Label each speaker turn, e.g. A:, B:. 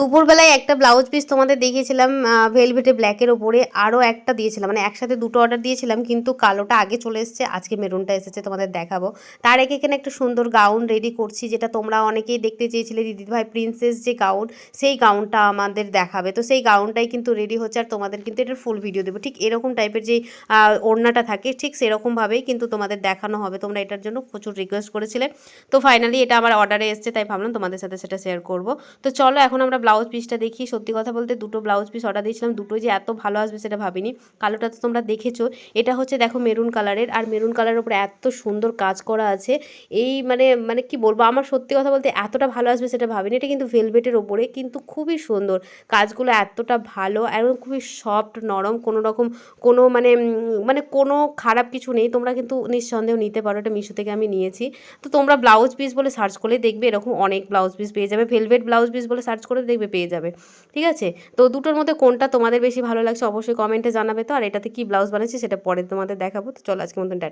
A: দুপুরবেলায় একটা blouse piece তোমাদের দেখিয়েছিলাম ভেলভেটে ব্ল্যাকের ওপরে আরও একটা দিয়েছিলাম। মানে একসাথে দুটো অর্ডার দিয়েছিলাম, কিন্তু কালোটা আগে চলে এসেছে, আজকে মেরুনটা এসেছে, তোমাদের দেখাবো। তার আগে এখানে একটা সুন্দর গাউন রেডি করছি, যেটা তোমরা অনেকেই দেখতে চেয়েছিলে দিদি ভাই প্রিন্সেস যে গাউন সেই গাউনটা আমাদের দেখাবে। তো সেই গাউনটাই কিন্তু রেডি হচ্ছে, আর তোমাদের কিন্তু এটার ফুল ভিডিও দেবো। ঠিক এরকম টাইপের যে ওড়নাটা থাকে, ঠিক সেরকমভাবেই কিন্তু তোমাদের দেখানো হবে। তোমরা এটার জন্য প্রচুর রিকোয়েস্ট করেছিলে। তো ফাইনালি এটা আমার অর্ডারে এসছে, তাই ভাবলাম তোমাদের সাথে সেটা শেয়ার করব। তো চলো, এখন আমরা ব্লাউজ পিসটা দেখি। সত্যি কথা বলতে দুটো ব্লাউজ পিস অর্ডার দিয়েছিলাম। দুটো যে এত ভালো আসবে সেটা ভাবিনি। কালোটা তো তোমরা দেখেছ। এটা হচ্ছে দেখো মেরুন কালারের আর মেরুন কালারের উপরে এত সুন্দর কাজ করা আছে। এই মানে মানে কি বলব? আমার সত্যি কথা বলতে এতটা ভালো আসবে সেটা ভাবিনি। এটা কিন্তু ভেলভেটের ওপরে কিন্তু খুবই সুন্দর। কাজগুলো এতটা ভালো এবং খুবই সফট নরম, কোনো রকম, কোনো মানে মানে কোনো খারাপ কিছু নেই। তোমরা কিন্তু নিঃসন্দেহ নিতে পারো। এটা মিশো থেকে আমি নিয়েছি। তো তোমরা ব্লাউজ পিস বলে সার্চ করলে দেখবে এরকম অনেক ব্লাউজ পিস পেয়ে যাবে। ভেলভেট ব্লাউজ পিস বলে সার্চ করে দেখবে পেয়ে যাবে, ঠিক আছে তো দুটোর মধ্যে কোনটা তোমাদের বেশি ভালো লাগছে অবশ্যই কমেন্টে জানাবে তো, আর এটাতে কী ব্লাউজ বানাচ্ছি সেটা পরে তোমাদের দেখাবো তো চলো আজকে মতন।